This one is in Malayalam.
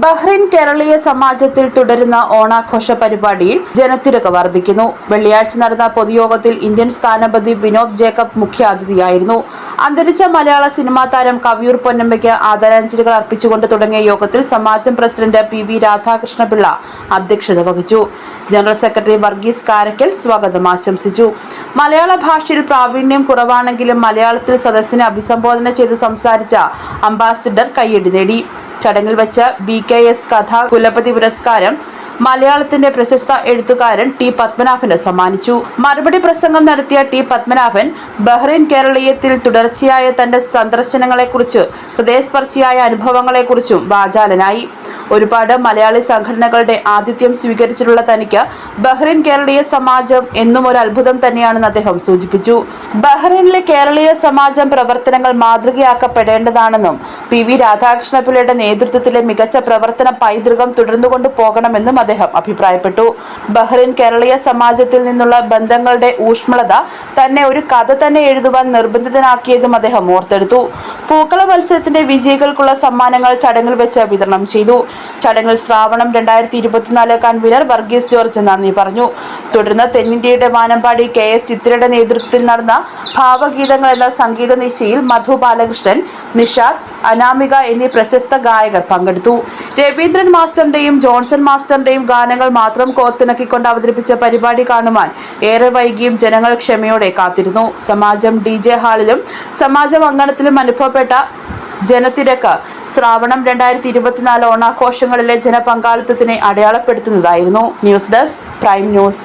ബഹ്റിൻ കേരളീയ സമാജത്തിൽ തുടരുന്ന ഓണാഘോഷ പരിപാടിയിൽ ജനത്തിരക്ക് വർദ്ധിക്കുന്നു. വെള്ളിയാഴ്ച നടന്ന പൊതുയോഗത്തിൽ ഇന്ത്യൻ സ്ഥാനപതി വിനോദ് ജേക്കബ് മുഖ്യാതിഥിയായിരുന്നു. അന്തരിച്ച മലയാള സിനിമാ താരം കവിയൂർ പൊന്നമ്മയ്ക്ക് ആദരാഞ്ജലികൾ അർപ്പിച്ചുകൊണ്ട് തുടങ്ങിയ യോഗത്തിൽ സമാജം പ്രസിഡന്റ് പി വി രാധാകൃഷ്ണപിള്ള അധ്യക്ഷത വഹിച്ചു. ജനറൽ സെക്രട്ടറി വർഗീസ് കാരക്കൽ സ്വാഗതം ആശംസിച്ചു. മലയാള ഭാഷയിൽ പ്രാവീണ്യം കുറവാണെങ്കിലും മലയാളത്തിൽ സദസ്സിനെ അഭിസംബോധന ചെയ്ത് സംസാരിച്ച അംബാസിഡർ കയ്യടി നേടി. ചടങ്ങിൽ വെച്ച് ബി കെ എസ് കഥാ കുലപതി പുരസ്കാരം മലയാളത്തിന്റെ പ്രശസ്ത എഴുത്തുകാരൻ ടി പത്മനാഭന് സമ്മാനിച്ചു. മറുപടി പ്രസംഗം നടത്തിയ ടി പത്മനാഭൻ ബഹ്റൈൻ കേരളീയത്തിൽ തുടർച്ചയായ തന്റെ സന്ദർശനങ്ങളെക്കുറിച്ച് ഹൃദയസ്പർശിയായ അനുഭവങ്ങളെക്കുറിച്ചും വാചാലനായി. ഒരുപാട് മലയാളി സംഘടനകളുടെ ആതിഥ്യം സ്വീകരിച്ചിട്ടുള്ള തനിക്ക് ബഹ്റൈൻ കേരളീയ സമാജം എന്നും ഒരു അത്ഭുതം തന്നെയാണെന്ന് അദ്ദേഹം സൂചിപ്പിച്ചു. ബഹ്റൈനിലെ കേരളീയ സമാജം പ്രവർത്തനങ്ങൾ മാതൃകയാക്കപ്പെടേണ്ടതാണെന്നും പി വി രാധാകൃഷ്ണപിള്ളയുടെ നേതൃത്വത്തിലെ മികച്ച പ്രവർത്തന പൈതൃകം തുടർന്നുകൊണ്ട് പോകണമെന്നും അദ്ദേഹം അഭിപ്രായപ്പെട്ടു. ബഹ്റൈൻ കേരളീയ സമാജത്തിൽ നിന്നുള്ള ബന്ധങ്ങളുടെ ഊഷ്മളത തന്നെ ഒരു കഥ തന്നെ എഴുതുവാൻ നിർബന്ധിതനാക്കിയതും അദ്ദേഹം ഓർത്തെടുത്തു. പൂക്കള മത്സരത്തിന്റെ വിജയികൾക്കുള്ള സമ്മാനങ്ങൾ ചടങ്ങിൽ വെച്ച് വിതരണം ചെയ്തു. ചടങ്ങിൽ ശ്രാവണം രണ്ടായിരത്തി ഇരുപത്തിനാല് കൺവീനർ വർഗീസ് ജോർജ് നന്ദി പറഞ്ഞു. തുടർന്ന് തെന്നിന്ത്യയുടെ മാനമ്പാടി കെ എസ് ചിത്രയുടെ നേതൃത്വത്തിൽ നടന്ന ഭാവഗീതങ്ങൾ എന്ന സംഗീത നിശയിൽ മധു ബാലകൃഷ്ണൻ നിഷാദ് അനാമിക എന്നീ പ്രശസ്ത ഗായകർ പങ്കെടുത്തു. രവീന്ദ്രൻ മാസ്റ്ററിന്റെയും ജോൺസൺ മാസ്റ്ററിന്റെയും ഗാനങ്ങൾ മാത്രം കോർത്തിണക്കിക്കൊണ്ട് അവതരിപ്പിച്ച പരിപാടി കാണുവാൻ ഏറെ വൈകിയും ജനങ്ങൾ ക്ഷമയോടെ കാത്തിരുന്നു. സമാജം ഡി ജെ ഹാളിലും സമാജം അങ്കണത്തിലും അനുഭവപ്പെട്ട ജനത്തിരക്ക് ശ്രാവണം രണ്ടായിരത്തി ഇരുപത്തിനാല് ഓണാഘോഷങ്ങളിലെ ജനപങ്കാളിത്തത്തിനെ അടയാളപ്പെടുത്തുന്നതായിരുന്നു. News desk prime news.